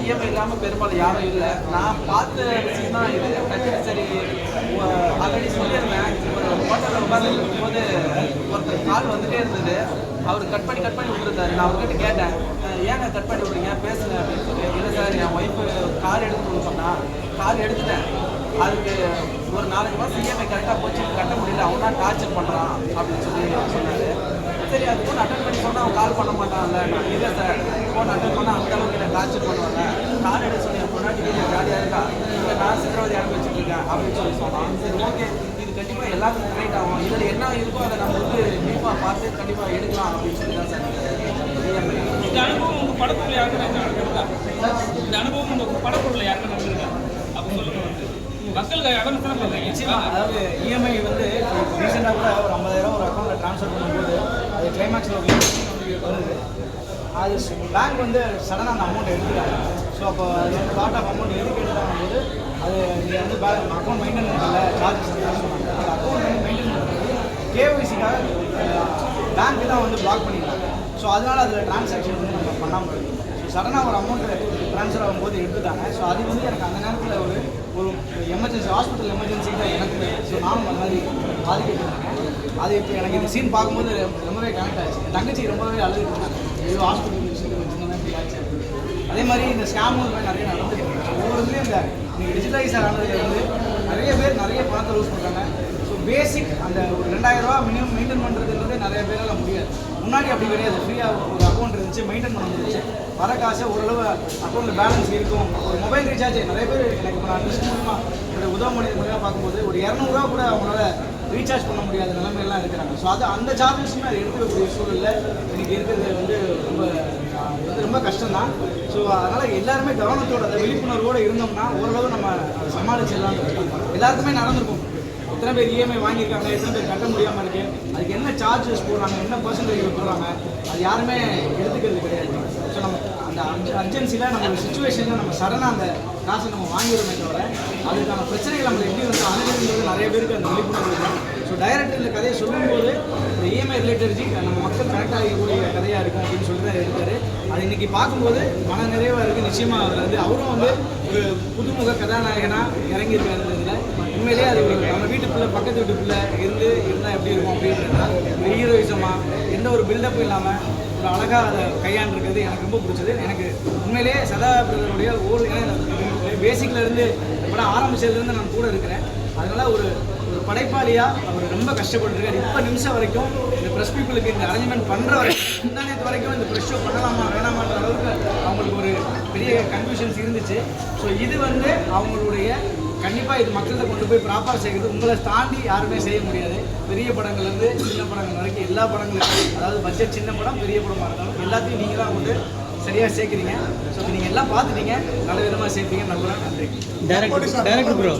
EMI இல்லாமல் பெரும்பாலும் யாரும் இல்லை. நான் பார்த்த விஷயம் தான் இது. டக்குனு சரி ஆல்ரெடி சொல்லியிருந்தேன். ஒரு ஹோட்டலில் உட்கார்ந்து இருக்கும்போது ஒருத்தர் கால் வந்துட்டே இருந்தது. அவர் கட் பண்ணி கட் பண்ணி விட்டுருந்தாரு. நான் அவர்கிட்ட கேட்டேன் ஏங்க கட் பண்ணி விட்றீங்க? பேசுங்க. அப்படின்னு சொல்லி இல்லை சார் என் ஒய்ஃபு கார் எடுக்கணும்னு சொன்னா. கார் எடுத்துட்டேன். அதுக்கு ஒரு நாலஞ்சு மாதம் இஎம்ஐ கரெக்டாக போச்சு. கட்ட முடியல. அவன் தான் டார்ச்சர் பண்ணுறான் அப்படின்னு சொல்லி சொன்னார். சரி அது ஃபோன் அட்டன் பண்ணி சொன்னால் அவன் கால் பண்ண மாட்டான்ல நான் இல்லை சார் ஃபோன் அட்டன் பண்ணால் அந்த அளவுக்கு என்ன டார்ச்சர் பண்ணுவாங்க. கார் எடுக்க சொல்லி என் பொண்ணாட்டி வீட்டில் ஜாலியாக இருக்கா? இல்லை நான் சித்திரவதை அனுப்பிச்சிட்டு இருக்கேன் அப்படின்னு சொல்லி சொன்னான். சரி ஓகே இது கண்டிப்பாக எல்லாத்துக்கும் கிரேட் ஆகும். இதில் என்ன இருக்கோ அதை நம்ம வந்து டீப்பாக பார்த்து கண்டிப்பாக எடுக்கலாம் அப்படின்னு சொல்லி தான் சார் இந்த அனுபவம் உங்க படத்துக்குள்ள யாருக்கும் நடந்திருக்கா இந்த அனுபவம் உங்க படத்துக்குள்ள யாருக்கும் நடந்திருக்கா அப்ப சொல்லுங்க. வந்து மக்களுக்கு அவேர்னஸ் தானே நிச்சயமா. அதாவது இஎம்ஐ வந்து ரீசெண்டாக கூட ஒரு ஐம்பதாயிரம் ஒரு அக்கௌண்ட்டில் ட்ரான்ஸ்ஃபர் பண்ணும்போது அது கிளைமேக்ஸில் வருது அது பேங்க் வந்து சடனாக அந்த அமௌண்ட் எடுத்துட்டாங்க. ஸோ அப்போ அது வந்து பார்ட் ஆஃப் அமௌண்ட் எதுக்கு எடுத்தாங்க போது அது நீங்கள் வந்து பேங்க் அக்கௌண்ட் மெயின்டைன் பண்ணல சார்ஜஸ் சொன்னாங்க அந்த அக்கௌண்ட் வந்து மெயின்டைன் பண்ணுறது கேஒய்சிக்காக பேங்க் தான் வந்து பிளாக் பண்ணிட்டாங்க ஸோ அதனால் அதில் டிரான்சாக்ஷன் வந்து நம்ம பண்ணாமல் ஸோ சடனாக ஒரு அமௌண்ட்டு ட்ரான்ஸ்ஃபர் ஆகும்போது எடுத்துட்டாங்க. ஸோ அது வந்து எனக்கு அந்த நேரத்தில் ஒரு ஒரு எமர்ஜென்சி ஹாஸ்பிட்டல் எமர்ஜென்சி தான் எனக்கு ஸோ நானும் அந்த மாதிரி பாதிக்கப்பட்டேன். அது இப்போ எனக்கு இந்த சீன் பார்க்கும்போது ரொம்பவே கனெக்ட் ஆச்சு என் தங்கச்சி ரொம்பவே அழுதுட்டு இருந்தாங்க. ஐயோ ஹாஸ்பிட்டல் விஷயத்தில் வச்சுருந்தா இப்படி ஆச்சு. அதே மாதிரி இந்த ஸ்கேமும் நிறைய நடந்துருக்கு ஒவ்வொரு இதுலேயும் இந்த நீங்கள் டிஜிட்டலைஸ் ஆனதுல வந்து நிறைய பேர் நிறைய பணத்தை லூஸ் பண்ணுறாங்க பேசிக் அந்த ஒரு ரெண்டாயிரம் ரூபா மினிமம் மெயின்டைன் பண்ணுறதுன்றது நிறைய பேரால் முடியாது. முன்னாடி அப்படி கிடையாது. ஃப்ரீயாக ஒரு அக்கௌண்ட் இருந்துச்சு மெயின்டைன் பண்ண முடிஞ்சுச்சு. வர காசை ஓரளவு அக்கௌண்ட்டில் பேலன்ஸ் இருக்கும். ஒரு மொபைல் ரீசார்ஜ் நிறைய பேர் எனக்கு இப்போ நான் லிஸ்ட் மூலமாக என்னோட உதவ முடியும் பார்க்கும்போது ஒரு இரநூறுவா கூட அவங்களால ரீசார்ஜ் பண்ண முடியாத நிலைமையெல்லாம் இருக்கிறாங்க. ஸோ அது அந்த சார்ஜஸுமே அது எடுத்துக்கக்கூடிய சூழலில் இன்றைக்கி இருக்கிறது வந்து ரொம்ப ரொம்ப கஷ்டம் தான் ஸோ அதனால் எல்லாருமே கவனத்தோட அந்த விழிப்புணர்வோடு இருந்தோம்னா ஓரளவு நம்ம சமாளிச்சிடலாம் எல்லாருக்குமே நடந்திருக்கும். எத்தனை பேர் இஎம்ஐ வாங்கியிருக்காங்க எத்தனை பேர் கட்ட முடியாமல் இருக்கு அதுக்கு என்ன சார்ஜஸ் போடுறாங்க என்ன பர்சன்டேஜ் போடுறாங்க அது யாருமே எடுத்துக்கிறது கிடையாது. ஸோ நம்ம அந்த அர்ஜென்சியில் நம்ம சுச்சுவேஷனில் நம்ம சடனாக அந்த காசை நம்ம வாங்கிடுறோமே தவிர அதுக்கான பிரச்சனைகள் நம்ம எப்படி வந்து அணுகிறது நிறைய பேருக்கு அந்த விழிப்புணர்வு ஸோ டைரக்டர் இந்த கதையை சொல்லும்போது இந்த இஎம்ஐ ரிலேட்டட் நம்ம மக்கள் கனெக்ட் ஆகக்கூடிய கதையாக இருக்கும் அப்படின்னு சொல்லி தான் எடுத்தாரு அது இன்னைக்கு பார்க்கும்போது மன நிறைவாக இருக்குது நிச்சயமாக அதில் வந்து அவரும் வந்து ஒரு புதுமுக கதாநாயகனாக இறங்கியிருக்காரு உண்மையிலேயே அது ஒரு நம்ம வீட்டுக்குள்ளே பக்கத்து வீட்டுக்குள்ளே இருந்து இருந்தால் எப்படி இருக்கும் அப்படின்றதுனா ஒரு ஹீரோயிசமாக எந்த ஒரு பில்டப்பும் இல்லாமல் ஒரு அழகாக அதை கையாண்டிருக்கிறது எனக்கு ரொம்ப பிடிச்சது. எனக்கு உண்மையிலேயே சதா பிரதருடைய ஓர் பேசிக்ல படம் ஆரம்பிச்சதுலேருந்து நான் கூட இருக்கிறேன். அதனால் ஒரு படைப்பாளியா? படைப்பாளியாக அவர் ரொம்ப கஷ்டப்பட்டுருக்காரு. இப்போ நிமிஷம் வரைக்கும் இந்த ப்ரெஸ் பீப்புளுக்கு இந்த அரேஞ்ச்மெண்ட் பண்ணுற வரைக்கும் முந்தானத்து வரைக்கும் இந்த ப்ரெஸ் ஷோ பண்ணலாமா வேணாமான்ற அளவுக்கு அவங்களுக்கு ஒரு பெரிய கன்ஃபியூஷன்ஸ் இருந்துச்சு. ஸோ இது வந்து அவங்களுடைய கண்டிப்பாக இது மக்கள்கிட்ட கொண்டு போய் ப்ராப்பராக செய்கிறது உங்களை தாண்டி யாருமே செய்ய முடியாது. பெரிய படங்கள்லேருந்து சின்ன படங்கள் வரைக்கும் எல்லா படங்களும் அதாவது பட்ஜெட் சின்ன படம் பெரிய படமாக இருந்தாலும் எல்லாத்தையும் நீங்கள் தான் வந்து சரியாக சேர்க்குறீங்க. ஸோ நீங்கள் எல்லாம் பார்த்துட்டீங்க. நல்ல விதமாக சேர்ப்பீங்க நம்புறேன் நன்றி. Director director bro